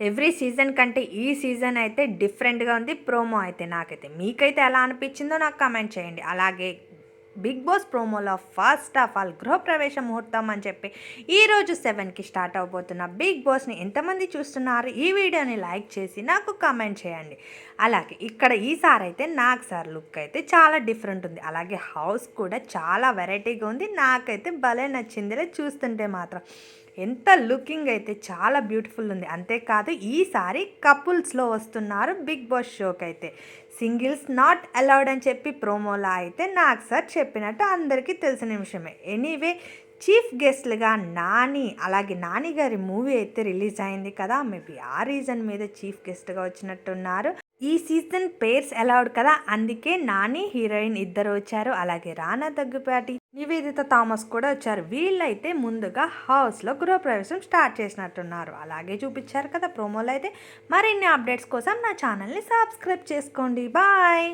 Every season కంటే ఈ season అయితే డిఫరెంట్గా ఉంది. ప్రోమో అయితే నాకైతే మీకైతే ఎలా అనిపించిందో నాకు కమెంట్ చేయండి. అలాగే బిగ్ బాస్ ప్రోమోలో ఫస్ట్ ఆఫ్ ఆల్ గృహప్రవేశ ముహూర్తం అని చెప్పి ఈరోజు సెవెన్కి స్టార్ట్ అవబోతున్న బిగ్ బాస్ని ఎంతమంది చూస్తున్నారు? ఈ వీడియోని లైక్ చేసి నాకు కమెంట్ చేయండి. అలాగే ఇక్కడ ఈసారి అయితే నాకు సార్ లుక్ అయితే చాలా డిఫరెంట్ ఉంది. అలాగే హౌస్ కూడా చాలా వెరైటీగా ఉంది. నాకైతే భలే నచ్చిందిలే చూస్తుంటే మాత్రం. ఎంత లుకింగ్ అయితే చాలా బ్యూటిఫుల్ ఉంది. అంతేకాదు ఈసారి కపుల్స్లో వస్తున్నారు బిగ్ బాస్ షోకి అయితే సింగిల్స్ నాట్ అలౌడ్ అని చెప్పి ప్రోమోలా అయితే నాకు సార్ చెప్పినట్టు అందరికీ తెలిసిన విషయమే. ఎనీవే చీఫ్ గెస్ట్లుగా నాని అలాగే నాని గారి మూవీ అయితే రిలీజ్ అయింది కదా మేబీ ఆ రీజన్ మీద చీఫ్ గెస్ట్గా వచ్చినట్టున్నారు. ఈ సీజన్ పేర్స్ అలౌడ్ కదా అందుకే నాని హీరోయిన్ ఇద్దరు వచ్చారు. అలాగే రానా దగ్గుపాటి నివేదిత థామస్ కూడా వచ్చారు. వీళ్ళైతే ముందుగా హౌస్లో గృహప్రవేశం స్టార్ట్ చేసినట్టున్నారు. అలాగే చూపించారు కదా ప్రోమోలో అయితే. మరిన్ని అప్డేట్స్ కోసం నా ఛానల్ని సబ్స్క్రైబ్ చేసుకోండి. బాయ్!